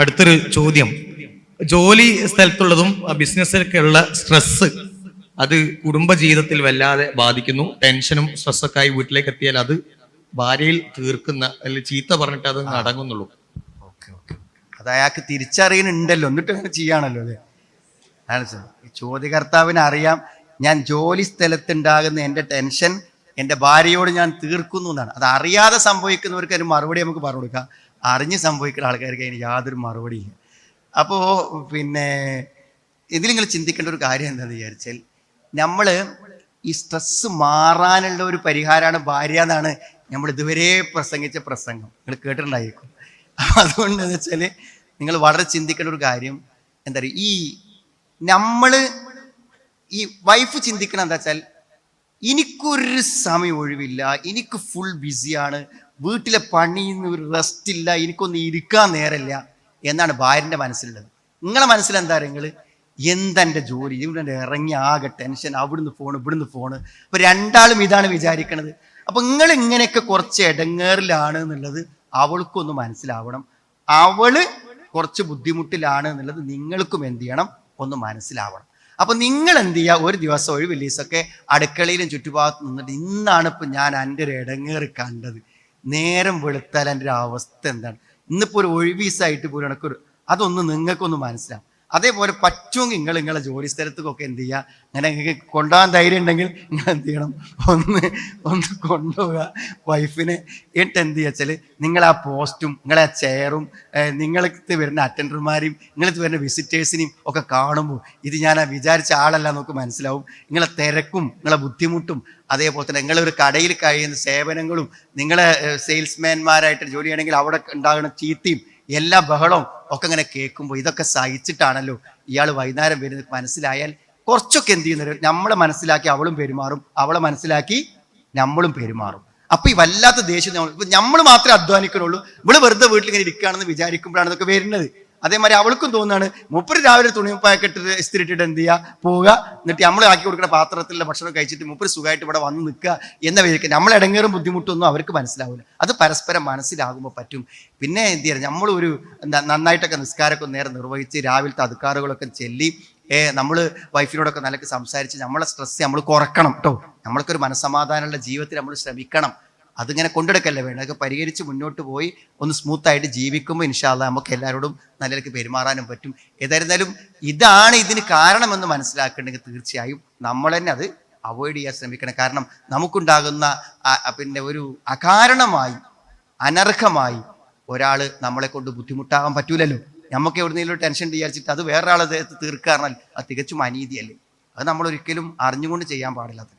അടുത്തൊരു ചോദ്യം. ജോലി സ്ഥലത്തുള്ളതും ബിസിനസ്സിലൊക്കെയുള്ള സ്ട്രെസ് അത് കുടുംബജീവിതത്തിൽ വല്ലാതെ ബാധിക്കുന്നു. ടെൻഷനും സ്ട്രെസ്സൊക്കെ ആയി വീട്ടിലേക്ക് എത്തിയാൽ അത് ഭാര്യയിൽ തീർക്കുന്ന അല്ലെങ്കിൽ ചീത്ത പറഞ്ഞിട്ട് അത് അടങ്ങുന്നുള്ളൂ അത് അയാൾക്ക് തിരിച്ചറിയുന്നുണ്ടല്ലോ. എന്നിട്ട് അങ്ങനെ ചെയ്യാണല്ലോ അല്ലേ? ആണ് സർ ചോദ്യകർത്താവിന് അറിയാം ഞാൻ ജോലി സ്ഥലത്തുണ്ടാകുന്ന എന്റെ ടെൻഷൻ എന്റെ ഭാര്യയോട് ഞാൻ തീർക്കുന്നു എന്നാണ്. അത് അറിയാതെ സംഭവിക്കുന്നവർക്ക് അതിന് മറുപടി നമുക്ക് പറഞ്ഞു കൊടുക്കാം. അറിഞ്ഞ് സംഭവിക്കുന്ന ആൾക്കാർക്ക് അതിന് യാതൊരു മറുപടിയില്ല അപ്പോൾ പിന്നെ ഇതിൽ നിങ്ങൾ ചിന്തിക്കേണ്ട ഒരു കാര്യം എന്താണെന്ന് വിചാരിച്ചാൽ നമ്മൾ ഈ സ്ട്രെസ് മാറാനുള്ള ഒരു പരിഹാരമാണ് ഭാര്യ എന്നാണ് നമ്മൾ ഇതുവരെ പ്രസംഗിച്ച പ്രസംഗം. നിങ്ങൾ കേട്ടിട്ടുണ്ടായിരിക്കും. അതുകൊണ്ട് എന്ന് വെച്ചാൽ നിങ്ങൾ വളരെ ചിന്തിക്കേണ്ട ഒരു കാര്യം എന്താ പറയുക? ഈ നമ്മൾ ഈ വൈഫ് ചിന്തിക്കണം എന്താ വെച്ചാൽ എനിക്കൊരു സമയം ഒഴിവില്ല. എനിക്ക് ഫുൾ ബിസിയാണ് വീട്ടിലെ പണിന്ന് ഒരു റെസ്റ്റ് ഇല്ല എനിക്കൊന്നും ഇരിക്കാൻ നേരമില്ല എന്നാണ് ഭാര്യന്റെ മനസ്സിലുള്ളത്. നിങ്ങളെ മനസ്സിലെന്താ നിങ്ങൾ എന്തെന്റെ ജോലി? ഇവിടെ ഇറങ്ങി ആകെ ടെൻഷൻ അവിടുന്ന് ഫോണ് ഇവിടുന്ന് ഫോണ് അപ്പോൾ രണ്ടാളും ഇതാണ് വിചാരിക്കണത്. അപ്പം നിങ്ങൾ ഇങ്ങനെയൊക്കെ കുറച്ച് ഇടങ്ങേറിലാണ് എന്നുള്ളത് അവൾക്കൊന്ന് മനസ്സിലാവണം. അവൾ കുറച്ച് ബുദ്ധിമുട്ടിലാണ് എന്നുള്ളത് നിങ്ങൾക്കും എന്ത് ചെയ്യണം? ഒന്ന് മനസ്സിലാവണം. അപ്പം നിങ്ങൾ എന്ത് ചെയ്യുക ഒരു ദിവസം ഒഴിവില്ലീസൊക്കെ അടുക്കളയിലും ചുറ്റുഭാഗത്ത് നിന്നിട്ട് ഇന്നാണ് ഇപ്പം ഞാൻ എന്റെ ഒരു ഇടങ്ങേറി കണ്ടത്. നേരം വെളുത്താൽ എന്റെ ഒരു അവസ്ഥ എന്താണ്? ഇന്നിപ്പോൾ ഒരു ഒഴിവീസായിട്ട് പോലും എനിക്കൊരു അതൊന്ന് നിങ്ങൾക്കൊന്ന് മനസ്സിലാവും. അതേപോലെ പറ്റുമെങ്കിൽ നിങ്ങൾ നിങ്ങളെ ജോലി സ്ഥലത്തേക്കൊക്കെ എന്ത് ചെയ്യുക? അങ്ങനെ നിങ്ങൾക്ക് കൊണ്ടുപോകാൻ ധൈര്യം ഉണ്ടെങ്കിൽ നിങ്ങൾ എന്ത് ചെയ്യണം? ഒന്ന് ഒന്ന് കൊണ്ടുപോവുക. വൈഫിനെ എന്നിട്ട് എന്ത് ചെയ്യാച്ചാൽ നിങ്ങൾ ആ പോസ്റ്റും നിങ്ങളെ ആ ചെയറും നിങ്ങൾക്ക് വരുന്ന അറ്റൻഡർമാരെയും നിങ്ങൾക്ക് വരുന്ന വിസിറ്റേഴ്സിനെയും ഒക്കെ കാണുമ്പോൾ ഇത് ഞാൻ ആ വിചാരിച്ച ആളല്ല നമുക്ക് മനസ്സിലാവും. നിങ്ങളെ തിരക്കും നിങ്ങളെ ബുദ്ധിമുട്ടും അതേപോലെ തന്നെ നിങ്ങളൊരു കടയിൽ കഴിയുന്ന സേവനങ്ങളും നിങ്ങളെ സെയിൽസ്മാൻമാരായിട്ട് ജോലി ചെയ്യണമെങ്കിൽ അവിടെ ഉണ്ടാകുന്ന ചീത്തയും എല്ലാ ബഹളവും ഒക്കെ ഇങ്ങനെ കേൾക്കുമ്പോൾ ഇതൊക്കെ സഹിച്ചിട്ടാണല്ലോ ഇയാൾ വൈകുന്നേരം വരുന്നത്. മനസ്സിലായാൽ കുറച്ചൊക്കെ എന്ത് ചെയ്യുന്നത് നമ്മളെ മനസ്സിലാക്കി അവളും പെരുമാറും. അവളെ മനസ്സിലാക്കി നമ്മളും പെരുമാറും. അപ്പൊ ഈ വല്ലാത്ത ദേഷ്യം നമ്മൾ നമ്മൾ മാത്രമേ അധ്വാനിക്കുന്നുള്ളൂ. ഇവൾ വെറുതെ വീട്ടിൽ ഇങ്ങനെ ഇരിക്കുകയാണെന്ന് വിചാരിക്കുമ്പോഴാണ് ഇതൊക്കെ വരുന്നത്. അതേമാതിരി അവൾക്കും തോന്നുകയാണ് മുപ്പര് രാവിലെ തുണിപ്പായൊക്കെ ഇട്ടിട്ട് ഇസ്തിരി ഇട്ടിട്ട് എന്ത് ചെയ്യുക പോവുക. എന്നിട്ട് നമ്മൾ ആക്കി കൊടുക്കുന്ന പാത്രത്തിലുള്ള ഭക്ഷണം കഴിച്ചിട്ട് മുപ്പര് സുഖമായിട്ട് ഇവിടെ വന്ന് നിൽക്കുക എന്ന വിചാരിക്കുക നമ്മൾ ഇടങ്ങേറും ബുദ്ധിമുട്ടൊന്നും അവർക്ക് മനസ്സിലാവില്ല അത് പരസ്പരം മനസ്സിലാകുമ്പോൾ പറ്റും. പിന്നെ എന്ത് ചെയ്യുക നമ്മളൊരു നന്നായിട്ടൊക്കെ നിസ്കാരമൊക്കെ നേരെ നിർവഹിച്ച് രാവിലത്തെ അധികാറുകളൊക്കെ ചെല്ലി ഏ നമ്മൾ വൈഫിനോടൊക്കെ നിലയ്ക്ക് സംസാരിച്ച് നമ്മളെ സ്ട്രെസ് നമ്മൾ കുറക്കണം കേട്ടോ നമ്മൾക്കൊരു മനസ്സമാധാനമുള്ള ജീവിതത്തിൽ നമ്മൾ ശ്രമിക്കണം. അതിങ്ങനെ കൊണ്ടെടുക്കല്ലേ വേണ്ട അതൊക്കെ പരിഹരിച്ച് മുന്നോട്ട് പോയി ഒന്ന് സ്മൂത്തായിട്ട് ജീവിക്കുമ്പോൾ ഇൻഷാല്ല നമുക്ക് എല്ലാവരോടും നല്ല നിലയ്ക്ക് പെരുമാറാനും പറ്റും. ഏതായിരുന്നാലും ഇതാണ് ഇതിന് കാരണമെന്ന് മനസ്സിലാക്കേണ്ടെങ്കിൽ തീർച്ചയായും നമ്മൾ തന്നെ അത് അവോയ്ഡ് ചെയ്യാൻ ശ്രമിക്കണം. കാരണം നമുക്കുണ്ടാകുന്ന പിന്നെ ഒരു അകാരണമായി അനർഹമായി ഒരാൾ നമ്മളെ കൊണ്ട് ബുദ്ധിമുട്ടാകാൻ പറ്റൂലല്ലോ. നമുക്ക് എവിടുന്നെങ്കിലും ടെൻഷൻ വിചാരിച്ചിട്ട് അത് വേറൊരാളെ തീർക്കാറിനാൽ അത് തികച്ചും അനീതിയല്ലേ? അത് നമ്മൾ ഒരിക്കലും അറിഞ്ഞുകൊണ്ട് ചെയ്യാൻ പാടില്ലാത്ത